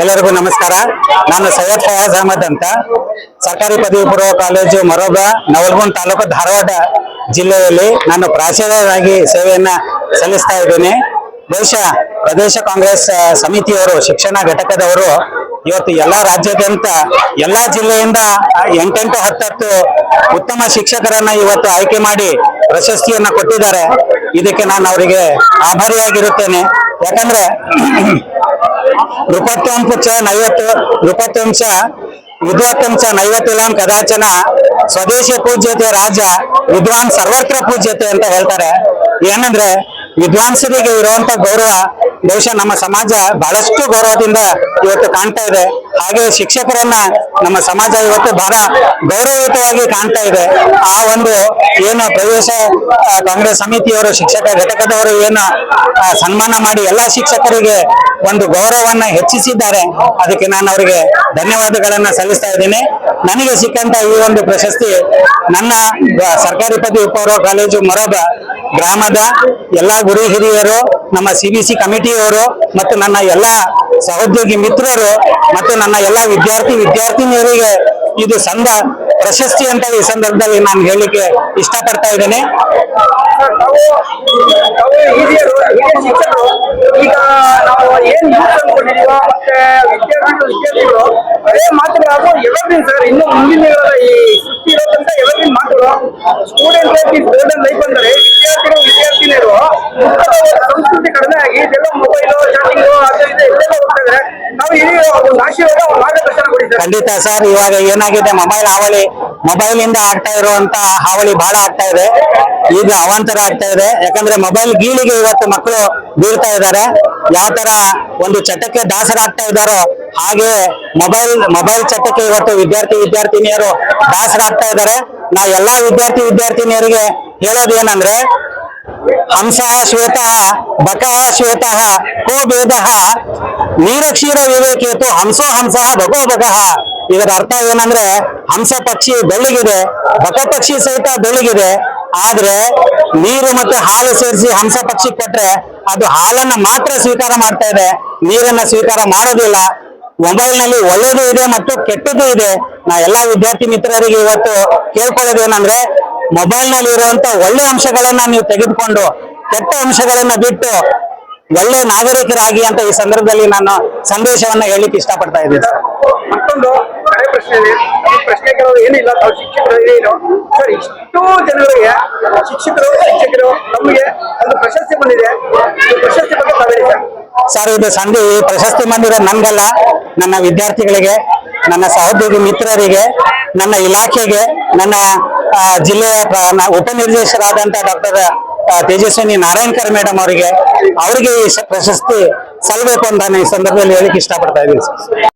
ಎಲ್ಲರಿಗೂ ನಮಸ್ಕಾರ. ನಾನು ಸೈಯದ್ ಫಯಾಜ್ ಅಹಮದ್ ಅಂತ. ಸರ್ಕಾರಿ ಪದವಿ ಪೂರ್ವ ಕಾಲೇಜು ಮರೋಬ ನವಲಗುಂದ ತಾಲೂಕು ಧಾರವಾಡ ಜಿಲ್ಲೆಯಲ್ಲಿ ನಾನು ಪ್ರಾಚಾರ್ಯರಾಗಿ ಸೇವೆಯನ್ನ ಸಲ್ಲಿಸ್ತಾ ಇದ್ದೇನೆ. ಬಹುಶಃ ಪ್ರದೇಶ ಕಾಂಗ್ರೆಸ್ ಸಮಿತಿಯವರು, ಶಿಕ್ಷಣ ಘಟಕದವರು ಇವತ್ತು ಎಲ್ಲಾ ರಾಜ್ಯಾದ್ಯಂತ ಎಲ್ಲಾ ಜಿಲ್ಲೆಯಿಂದ ಎಂಟೆಂಟು ಹತ್ತತ್ತು ಉತ್ತಮ ಶಿಕ್ಷಕರನ್ನ ಇವತ್ತು ಆಯ್ಕೆ ಮಾಡಿ ಪ್ರಶಸ್ತಿಯನ್ನ ಕೊಟ್ಟಿದ್ದಾರೆ. ಇದಕ್ಕೆ ನಾನು ಅವರಿಗೆ ಆಭಾರಿಯಾಗಿರುತ್ತೇನೆ. ಯಾಕಂದ್ರೆ ನೃಪತ್ವಂಶ ನೈವತ್ತು ನೃಪತ್ವಂಶ ವಿದ್ವತ್ತಂಶ ನೈವತ್ತಿಲಾಂ ಕದಾಚನ, ಸ್ವದೇಶಿ ಪೂಜ್ಯತೆ ರಾಜ ವಿದ್ವಾನ್ ಸರ್ವತ್ರ ಪೂಜ್ಯತೆ ಅಂತ ಹೇಳ್ತಾರೆ. ಏನಂದ್ರೆ ವಿದ್ವಾಂಸರಿಗೆ ಇರುವಂತ ಗೌರವ ಬಹುಶಃ ನಮ್ಮ ಸಮಾಜ ಬಹಳಷ್ಟು ಗೌರವದಿಂದ ಇವತ್ತು ಕಾಣ್ತಾ ಇದೆ. ಹಾಗೆ ಶಿಕ್ಷಕರನ್ನ ನಮ್ಮ ಸಮಾಜ ಇವತ್ತು ಬಹಳ ಗೌರವಯುತವಾಗಿ ಕಾಣ್ತಾ ಇದೆ. ಆ ಒಂದು ಏನು ಪ್ರವೇಶ ಕಾಂಗ್ರೆಸ್ ಸಮಿತಿಯವರು, ಶಿಕ್ಷಕ ಘಟಕದವರು ಏನು ಸನ್ಮಾನ ಮಾಡಿ ಎಲ್ಲಾ ಶಿಕ್ಷಕರಿಗೆ ಒಂದು ಗೌರವವನ್ನ ಹೆಚ್ಚಿಸಿದ್ದಾರೆ. ಅದಕ್ಕೆ ನಾನು ಅವರಿಗೆ ಧನ್ಯವಾದಗಳನ್ನ ಸಲ್ಲಿಸ್ತಾ ಇದ್ದೀನಿ. ನನಗೆ ಸಿಕ್ಕಂತ ಈ ಒಂದು ಪ್ರಶಸ್ತಿ ನನ್ನ ಸರ್ಕಾರಿ ಪದವಿ ಪೂರ್ವ ಕಾಲೇಜು ಮೊರಬ ಗ್ರಾಮದ ಎಲ್ಲಾ ಗುರು ಹಿರಿಯರು, ನಮ್ಮ ಸಿ ಬಿ ಸಿ ಕಮಿಟಿಯವರು ಮತ್ತು ನನ್ನ ಎಲ್ಲ ಸಹೋದ್ಯೋಗಿ ಮಿತ್ರರು ಮತ್ತು ನನ್ನ ಎಲ್ಲ ವಿದ್ಯಾರ್ಥಿ ವಿದ್ಯಾರ್ಥಿನಿಯರಿಗೆ ಇದು ಸಂದ ಪ್ರಶಸ್ತಿ ಅಂತ ಈ ಸಂದರ್ಭದಲ್ಲಿ ನಾನು ಹೇಳಲಿಕ್ಕೆ ಇಷ್ಟಪಡ್ತಾ ಇದ್ದೇನೆ. ನಾವು ಮತ್ತೆ ಅದೇ ಮಾತ್ರ ಅದು ಎವರ್ಗ್ರೀನ್ ಸರ್ ಇನ್ನು ಮುಂದಿನ ಈ ಸೃಷ್ಟಿ ಮಾತುಗಳು student life is golden life ಅಂದರೆ ವಿದ್ಯಾರ್ಥಿಗಳು ವಿದ್ಯಾರ್ಥಿನಿಯರು ಸಂಸ್ಕೃತಿ ಕಡಿಮೆ ಆಗಿ ಇದೆಲ್ಲ ಮೊಬೈಲು ಚಾಟಿಂಗು ಅದರಿಂದ ಎಲ್ಲೆಲ್ಲ ಹೋಗ್ತಾ ಇದ್ದಾರೆ ನಾವು ಒಂದು ಖಂಡಿತ ಸರ್, ಇವಾಗ ಏನಾಗಿದೆ ಮೊಬೈಲ್ ಹಾವಳಿ ಮೊಬೈಲ್ ಇಂದ ಆಗ್ತಾ ಇರುವಂತ ಹಾವಳಿ ಬಹಳ ಆಗ್ತಾ ಇದೆ. ಈಗ ಅವಾಂತರ ಆಗ್ತಾ ಇದೆ. ಯಾಕಂದ್ರೆ ಮೊಬೈಲ್ ಗೀಳಿಗೆ ಇವತ್ತು ಮಕ್ಕಳು ಬೀಳ್ತಾ ಇದ್ದಾರೆ. ಯಾವ ತರ ಒಂದು ಚಟಕ್ಕೆ ದಾಸರಾಗ್ತಾ ಇದ್ದಾರೋ ಹಾಗೆ ಮೊಬೈಲ್ ಮೊಬೈಲ್ ಚಟಕ್ಕೆ ಇವತ್ತು ವಿದ್ಯಾರ್ಥಿ, ವಿದ್ಯಾರ್ಥಿನಿಯರು ದಾಸರಾಗ್ತಾ ಇದ್ದಾರೆ. ನಾ ಎಲ್ಲ ವಿದ್ಯಾರ್ಥಿ ವಿದ್ಯಾರ್ಥಿನಿಯರಿಗೆ ಹೇಳೋದೇನಂದ್ರೆ ಹಂಸ ಶ್ವೇತ, ಬಕ ಶ್ವೇತ, ಕೋ ಭೇದ, ನೀರಕ್ಷೀರ ವಿವೇಕೇತು ಹಂಸೋ ಹಂಸ ಬಕೋ ಬಕಃ ಇದರ ಅರ್ಥ ಏನಂದ್ರೆ, ಹಂಸ ಪಕ್ಷಿ ಬೆಳ್ಳಗಿದೆ, ಬಕ ಪಕ್ಷಿ ಸಹಿತ ಬೆಳ್ಳಗಿದೆ. ಆದ್ರೆ ನೀರು ಮತ್ತೆ ಹಾಲು ಸೇರಿಸಿ ಹಂಸ ಪಕ್ಷಿ ಕೊಟ್ರೆ ಅದು ಹಾಲನ್ನ ಮಾತ್ರ ಸ್ವೀಕಾರ ಮಾಡ್ತಾ ಇದೆ, ನೀರನ್ನ ಸ್ವೀಕಾರ ಮಾಡೋದಿಲ್ಲ. ಮೊಬೈಲ್ನಲ್ಲಿ ಒಳ್ಳೇದು ಇದೆ ಮತ್ತು ಕೆಟ್ಟದ್ದು ಇದೆ. ನಾ ಎಲ್ಲಾ ವಿದ್ಯಾರ್ಥಿ ಮಿತ್ರರಿಗೆ ಇವತ್ತು ಕೇಳ್ಕೊಳ್ಳೋದೇನಂದ್ರೆ ಮೊಬೈಲ್ನಲ್ಲಿ ಇರುವಂತ ಒಳ್ಳೆ ಅಂಶಗಳನ್ನ ನೀವು ತೆಗೆದುಕೊಂಡು ಕೆಟ್ಟ ಅಂಶಗಳನ್ನ ಬಿಟ್ಟು ಒಳ್ಳೆ ನಾಗರಿಕರಾಗಿ ಅಂತ ಈ ಸಂದರ್ಭದಲ್ಲಿ ನಾನು ಸಂದೇಶವನ್ನ ಹೇಳಿಕ್ಕೆ ಇಷ್ಟಪಡ್ತಾ ಇದ್ದೀನಿ. ಮತ್ತೊಂದು ಕಡೆ ಪ್ರಶ್ನೆ ಇದೆ. ಈ ಪ್ರಶ್ನೆ ಕೇಳೋದು ಏನಿಲ್ಲ ತಾವು ಶಿಕ್ಷಕರು ಏನು ಸರ್, ಇಷ್ಟು ಜನರಿಗೆ ಶಿಕ್ಷಕರು ಶಿಕ್ಷಕರು ನಮಗೆ ಒಂದು ಪ್ರಶಸ್ತಿ ಬಂದಿದೆ. ಪ್ರಶಸ್ತಿ ಬಗ್ಗೆ ತಾವೇ ಹೇಳಿ ಸರ್, ಇದು ಸಂಧಿ ಪ್ರಶಸ್ತಿ ಬಂದಿರೋ ನನ್ಗಲ್ಲ ನನ್ನ ವಿದ್ಯಾರ್ಥಿಗಳಿಗೆ, ನನ್ನ ಸಹೋದ್ಯೋಗಿ ಮಿತ್ರರಿಗೆ, ನನ್ನ ಇಲಾಖೆಗೆ, ನನ್ನ ಜಿಲ್ಲೆಯ ಉಪ ನಿರ್ದೇಶಕರಾದಂತಹ ಉಪನಿರ್ದೇಶಕರಾದಂತ ಡಾಕ್ಟರ್ ತೇಜಸ್ವಿನಿ ನಾರಾಯಣಕರ್ ಮೇಡಮ್ ಅವರಿಗೆ ಅವರಿಗೆ ಈ ಪ್ರಶಸ್ತಿ ಸಲ್ಲಬೇಕು ಅಂತ ನಾನು ಈ ಸಂದರ್ಭದಲ್ಲಿ ಹೇಳಿಕ್ಕೆ ಇಷ್ಟಪಡ್ತಾ ಇದ್ದೀನಿ